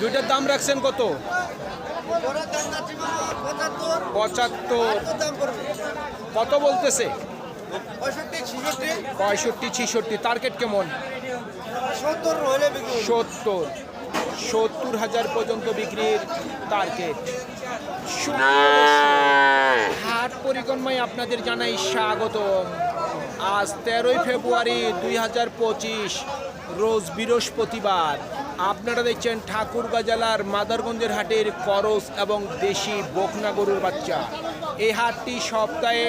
দুইটার দাম রাখছেন কত? পঁচাত্তর। কত বলতেছে? পঁয়ষট্টি ছিষট্টি। টার্গেট কেমন? সত্তর সত্তর। হাজার পর্যন্ত বিক্রির টার্গেট। হাট পরিক্রমায় আপনাদের জানাই স্বাগত আজ তেরোই ফেব্রুয়ারি দুই হাজার পঁচিশ রোজ বৃহস্পতিবার। আপনারা দেখছেন ঠাকুরগাঁ জেলার মাদারগঞ্জের হাটের করস এবং দেশি বকনা গরুর বাচ্চা। এই হাটটি সপ্তাহে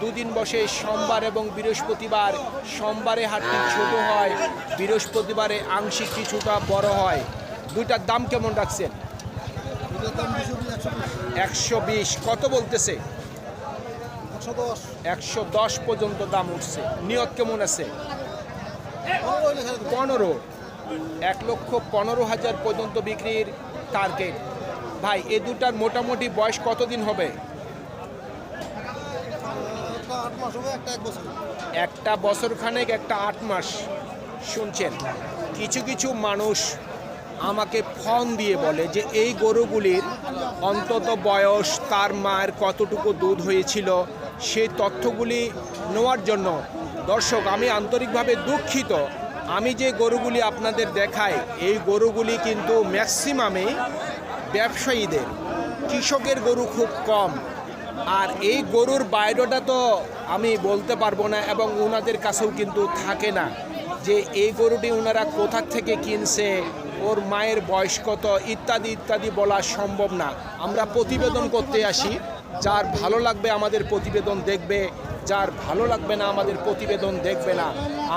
দুদিন বসে সোমবার এবং বৃহস্পতিবার। সোমবারে হাটটি ছোট হয় বৃহস্পতিবারে আংশিক কিছুটা বড় হয়। দুইটার দাম কেমন রাখছেন? একশো বিশ। কত বলতেছে? একশো দশ। পর্যন্ত দাম উঠছে। নিয়ত কেমন আছে? পনেরো। এক লক্ষ পনেরো হাজার পর্যন্ত বিক্রির টার্গেট ভাই এ দুটার মোটামুটি বয়স কতদিন হবে? একটা বছর। খানেক একটা আট মাস। শুনছেন কিছু কিছু মানুষ আমাকে ফোন দিয়ে বলে যে এই গরুগুলির অন্তত বয়স তার মায়ের কতটুকু দুধ হয়েছিল সেই তথ্যগুলি নেওয়ার জন্য দর্শক আমি আন্তরিকভাবে দুঃখিত। আমি যে গরুগুলি আপনাদের দেখাই, এই গরুগুলি কিন্তু ম্যাক্সিমামে ব্যবসায়ীদের। কৃষকের গরু খুব কম। আর এই গরুর বাইরেটা তো আমি বলতে পারব না এবং ওনাদের কাছেও কিন্তু থাকে না যে এই গরুটি ওনারা কোথা থেকে কিনছে, ওর মায়ের বয়স কত, ইত্যাদি ইত্যাদি বলা সম্ভব না। আমরা প্রতিবেদন করতে আসি। যার ভালো লাগবে আমাদের প্রতিবেদন দেখবে যার ভালো লাগবে না আমাদের প্রতিবেদন দেখবে না।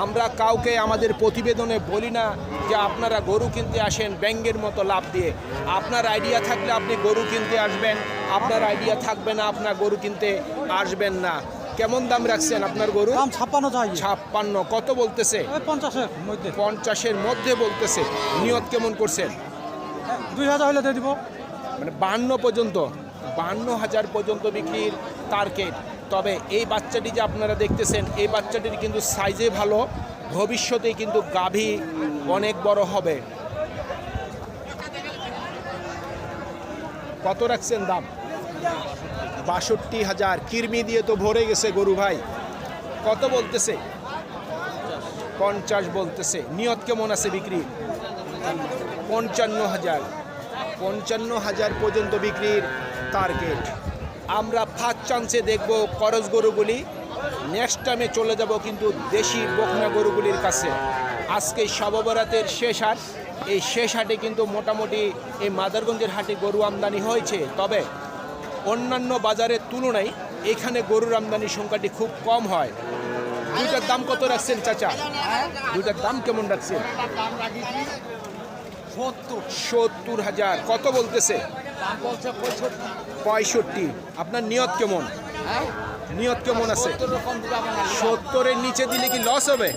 আমরা কাউকে আমাদের প্রতিবেদনে বলি না যে আপনারা গরু কিনতে আসেন ব্যাঙ্গের মতো লাভ দিয়ে। আপনার আইডিয়া থাকলে আপনি গরু কিনতে আসবেন আপনার আইডিয়া থাকবে না আপনার গরু কিনতে আসবেন না। কেমন দাম রাখছেন আপনার গরু? দাম ছাপ্পান্ন চাই। ছাপ্পান্ন কত বলতেছে? পঞ্চাশের মধ্যে। পঞ্চাশের মধ্যে বলতেছে। নিয়ত কেমন করছেন? দুই হাজার হলে দিয়ে দিব। মানে বান্ন পর্যন্ত বান্ন হাজার পর্যন্ত বিক্রির টার্গেট তবে এই বাচ্চাটি যে আপনারা দেখতেছেন, এই বাচ্চাটির কিন্তু সাইজে ভালো। ভবিষ্যতে কিন্তু গাভী অনেক বড় হবে। কত রাখছেন দাম? বাষট্টি হাজার। কিরমি দিয়ে তো ভরে গেছে গরু ভাই। কত বলতেছে? পঞ্চাশ বলতেছে। নিয়ত কেমন আছে বিক্রি? পঞ্চান্ন হাজার। পঞ্চান্ন হাজার পর্যন্ত বিক্রির টার্গেট আমরা ফার্স্ট চান্সে দেখব করজ গরুগুলি। নেক্সট টাইমে চলে যাব কিন্তু দেশি বকনা গরুগুলির কাছে। আজকে শববরাতের শেষ হাট। এই শেষ হাটে কিন্তু মোটামুটি এই মাদারগঞ্জের হাটে গরু আমদানি হয়েছে। তবে অন্যান্য বাজারের তুলনায় এখানে গরুর আমদানির সংখ্যাটি খুব কম হয়। দুইটার দাম কত রাখছেন চাচা? দুইটার দাম কেমন রাখছেন? সত্তর হাজার। কত বলতেছে? পঁয়ষট্টি। আপনার নিয়ত কেমন? নিয়ত কেমন আছে? সত্তরের নিচে দিলে কি লস হবে?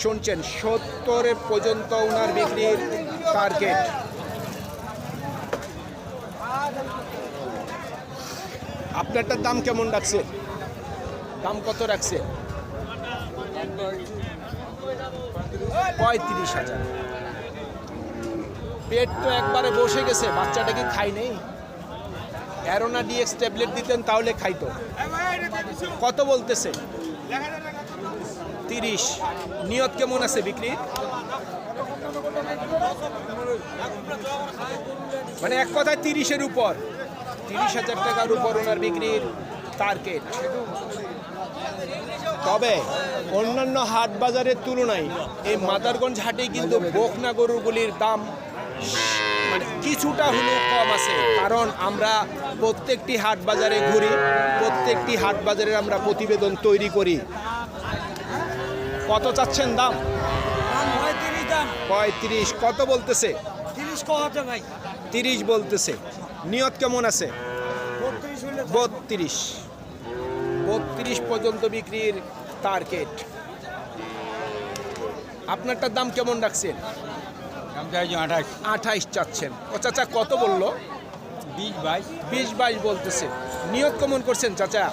শুনছেন সত্তরের পর্যন্ত ওনার বিক্রির টার্গেট আপনারটার দাম কেমন রাখছে? দাম কত রাখছে? পঁয়ত্রিশ হাজার। পেট তো একবারে বসে গেছে, বাচ্চাটা কি খাই নেই? অ্যারোনা ডিএক্স ট্যাবলেট দিতেন, তাহলে খাইতো। কত বলতেছে? তিরিশ। নিয়ত কেমন আছে বিক্রি? মানে এক কথায় তিরিশের উপর। তিরিশ হাজার টাকার উপর ওনার বিক্রির টার্গেট তবে অন্যান্য হাট বাজারের তুলনায় এই মাদারগঞ্জ হাটে কিন্তু বকনা গরুগুলির দাম মানে কিছুটা হলেও কম আছে কারণ আমরা প্রত্যেকটি হাট বাজারে ঘুরি প্রত্যেকটি হাট বাজারের আমরা প্রতিবেদন তৈরি করি। কত চাচ্ছেন দাম? পঁয়ত্রিশ কত বলতেছে? তিরিশ বলতেছে। নিয়ত কেমন আছে? বত্রিশ বত্রিশ। পর্যন্ত বিক্রির টার্গেট আপনারটার দাম কেমন রাখছেন? আঠাশ। আঠাইশ চাচ্ছেন। ও চাচা কত বলল? বিশ বাইশ। বিশ বাইশ বলতেছে। নিয়ত কেমন করছেন চাচা?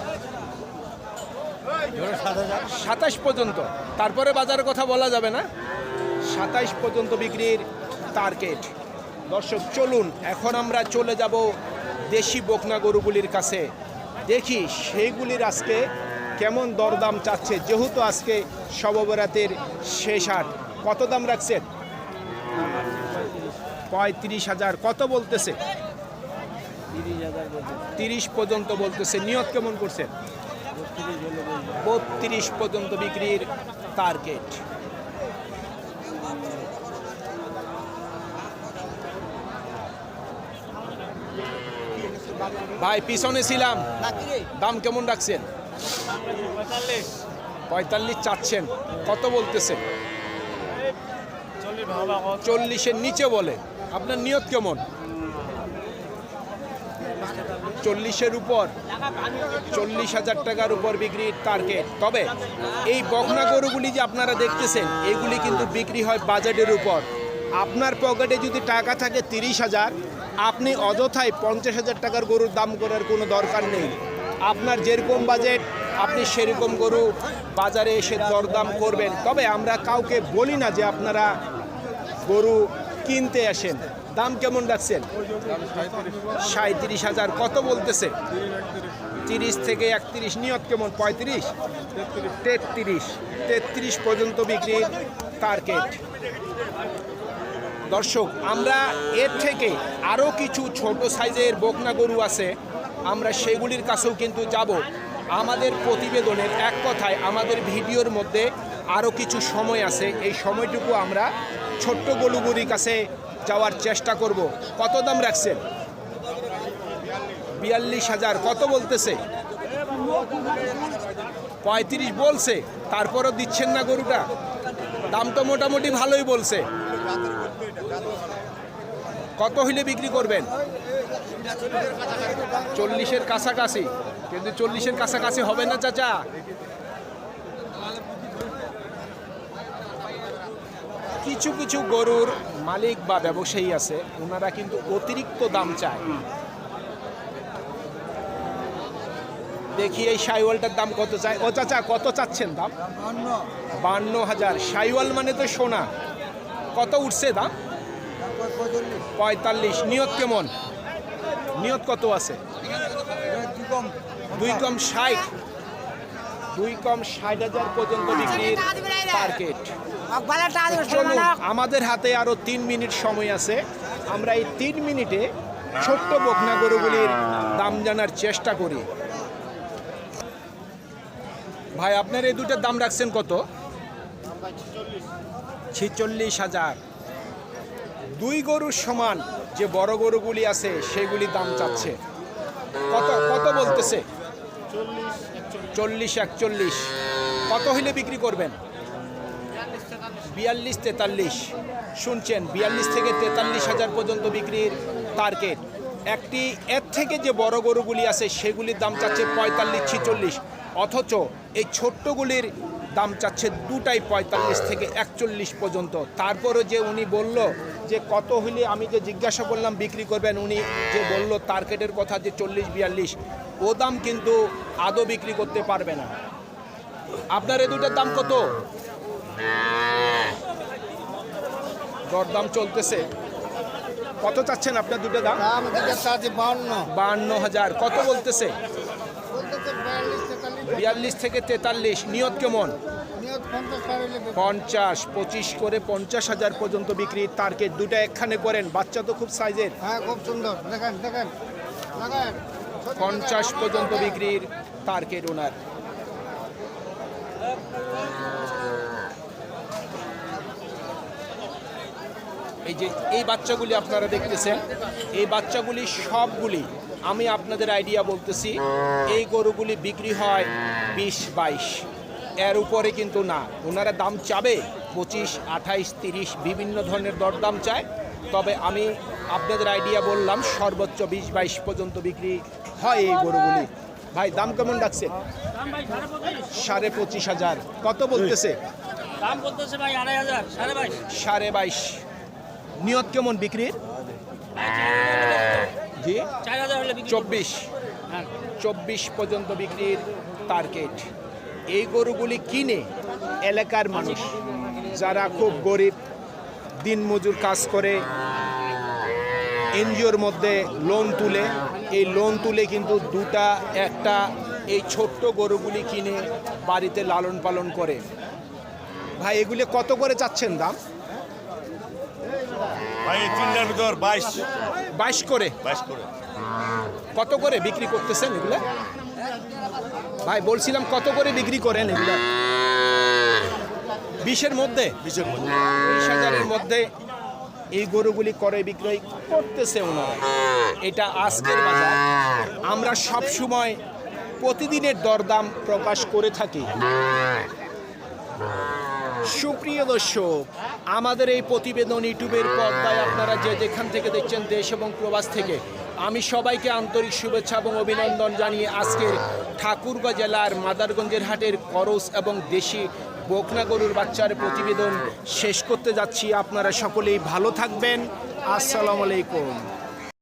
সাতাশ পর্যন্ত। তারপরে বাজারের কথা বলা যাবে না। সাতাইশ পর্যন্ত বিক্রির টার্গেট দর্শক চলুন এখন আমরা চলে যাব দেশি বকনা গরুগুলির কাছে। দেখি সেইগুলির আজকে কেমন দরদাম চাচ্ছে যেহেতু আজকে শববরাতের শেষ হাট কত দাম রাখছেন? পঁয়ত্রিশ হাজার। কত বলতেছে? তিরিশ পর্যন্ত বলতেছে। নিয়ত কেমন করছেন বত্রিশ পর্যন্ত বিক্রির টার্গেট ভাই পিছনে ছিলাম। দাম কেমন রাখছেন? পঁয়তাল্লিশ চাচ্ছেন। কত বলতেছে? চল্লিশের নিচে বলে। আপনার নিয়ত কেমন? চল্লিশের উপর, চল্লিশ হাজার টাকার উপর বিক্রির টার্গেট তবে এই বকনা গরুগুলি যে আপনারা দেখতেছেন, এগুলি কিন্তু বিক্রি হয় বাজেটের উপর। আপনার পকেটে যদি টাকা থাকে তিরিশ হাজার, আপনি অযথায় পঞ্চাশ হাজার টাকার গরুর দাম করার কোনো দরকার নেই। আপনার যেরকম বাজেট, আপনি সেরকম গরু বাজারে এসে দরদাম করবেন। তবে আমরা কাউকে বলি না যে আপনারা গরু কিনতে আসেন। দাম কেমন রাখছেন? সাঁত্রিশ হাজার। কত বলতেছে? তিরিশ থেকে একত্রিশ, নিয়ত কেমন? পঁয়ত্রিশ? তেত্রিশ। তেত্রিশ পর্যন্ত বিক্রির টার্গেট দর্শক, আমরা এর থেকে আরও কিছু ছোট সাইজের বকনা গরু আছে। আমরা সেগুলির কাছেও কিন্তু যাব। আমাদের প্রতিবেদনের এক কথায় আমাদের ভিডিওর মধ্যে আরও কিছু সময় আছে। এই সময়টুকু আমরা ছোট্ট গরুগুলির কাছে যাওয়ার চেষ্টা করব। কত দাম রাখছেন? বিয়াল্লিশ হাজার। কত বলতেছে? পঁয়ত্রিশ বলছে। তারপরও দিচ্ছেন না গরুটা। দাম তো মোটামুটি ভালোই বলছে। কত হইলে বিক্রি করবেন? চল্লিশের কাছাকাছি। কিন্তু চল্লিশের কাছাকাছি হবে না, চাচা। কিছু কিছু গরুর মালিক বা ব্যবসায়ী আছে ওনারা কিন্তু অতিরিক্ত দাম চায়। দেখি এই সাইওয়ালটার দাম কত চাই ও চাচা কত চাচ্ছেন দাম? বান্ন। হাজার। সাইওয়াল মানে তো সোনা। কত উঠছে দাম? পঁয়তাল্লিশ। নিয়ত কেমন? নিয়ত কত আছে? দুই কম ষাট। দুই কম ষাট হাজার পর্যন্ত বিক্রির টার্গেট চলুন আমাদের হাতে আরও তিন মিনিট সময় আছে। আমরা এই তিন মিনিটে ছোট্ট বকনা গরুগুলির দাম জানার চেষ্টা করি। ভাই আপনার এই দুটার দাম রাখছেন কত? ছিচল্লিশ হাজার। দুই গরুর সমান যে বড় গরুগুলি আছে সেগুলি দাম চাচ্ছে। কত কত বলতেছে? চল্লিশ, একচল্লিশ। কত হইলে বিক্রি করবেন? বিয়াল্লিশ, তেতাল্লিশ। শুনছেন, বিয়াল্লিশ থেকে তেতাল্লিশ হাজার পর্যন্ত বিক্রির টার্গেট একটি, এর থেকে যে বড় গরুগুলি আছে, সেগুলির দাম চাচ্ছে পঁয়তাল্লিশ, ছিচল্লিশ। অথচ এই ছোট্টগুলির দাম চাচ্ছে দুটাই পঁয়তাল্লিশ থেকে একচল্লিশ পর্যন্ত। তারপরে যে উনি বলল যে কত হইলে আমি যে জিজ্ঞাসা করলাম বিক্রি করবেন, উনি যে বলল টার্গেটের কথা যে চল্লিশ, বিয়াল্লিশ। ও দাম কিন্তু আদৌ বিক্রি করতে পারবে না। আপনার এই দুটার দাম কত? দরদাম চলতেছে। কত চাচ্ছেন আপনার দুটো দাম? দিকে বাহান্ন। হাজার। কত বলতেছে? বিয়াল্লিশ থেকে তেতাল্লিশ। নিয়ত কেমন। পঞ্চাশ পঁচিশ করে পঞ্চাশ হাজার পর্যন্ত বিক্রির টার্গেট দুটা একখানে করেন। বাচ্চা তো খুব সাইজের। হ্যাঁ খুব সুন্দর। দেখেন দেখেন। দেখেন। পঞ্চাশ পর্যন্ত বিক্রির টার্গেট ওনার এই যে এই বাচ্চাগুলি আপনারা দেখতেছেন, এই বাচ্চাগুলি সবগুলি, আমি আপনাদের আইডিয়া বলতেছি, এই গরুগুলি বিক্রি হয় বিশ, বাইশ। এর উপরে কিন্তু না, ওনারা দাম চাবে পঁচিশ, আঠাইশ, তিরিশ, বিভিন্ন ধরনের দরদাম চায়। তবে আমি আপনাদের আইডিয়া বললাম, সর্বোচ্চ বিশ, বাইশ পর্যন্ত বিক্রি হয় এই গরুগুলি? ভাই, দাম কেমন ডাকছে? সাড়ে পঁচিশ হাজার। কত বলতেছে? সাড়ে বাইশ। নিয়ত কেমন বিক্রির? জি। চব্বিশ। চব্বিশ পর্যন্ত বিক্রির টার্গেট। এই গরুগুলি কিনে এলাকার মানুষ, যারা খুব গরিব, দিনমজুর কাজ করে এনজিওর মধ্যে লোন তুলে এই লোন তুলে কিন্তু দুটা একটা এই ছোট্ট গরুগুলি কিনে বাড়িতে লালন পালন করে। ভাই এগুলি কত করে চাচ্ছেন দাম? ভাই তিনটার ভিতর বাইশ। বাইশ করে? বাইশ করে। কত করে বিক্রি করতেছেন এগুলো? ভাই বলছিলাম কত করে বিক্রি করেন এগুলো? বিশের মধ্যে? বিশের মধ্যে। বিশ হাজারের মধ্যে এই গরুগুলি করে বিক্রয় করতেছে ওনারা। এটা আজকের বাজার। আমরা সব সময় প্রতিদিনের দরদাম প্রকাশ করে থাকি। সুপ্রিয় দর্শক, আমাদের এই প্রতিবেদন ইউটিউবের পর্দায় আপনারা যে যেখান থেকে দেখছেন দেশ এবং প্রবাস থেকে, আমি সবাইকে আন্তরিক শুভেচ্ছা এবং অভিনন্দন জানিয়ে আজকের ঠাকুরগাঁ জেলার মাদারগঞ্জের হাটের করস এবং দেশি বকনা গরুর বাচ্চার প্রতিবেদন শেষ করতে যাচ্ছি। আপনারা সকলেই ভালো থাকবেন। আসসালামু আলাইকুম।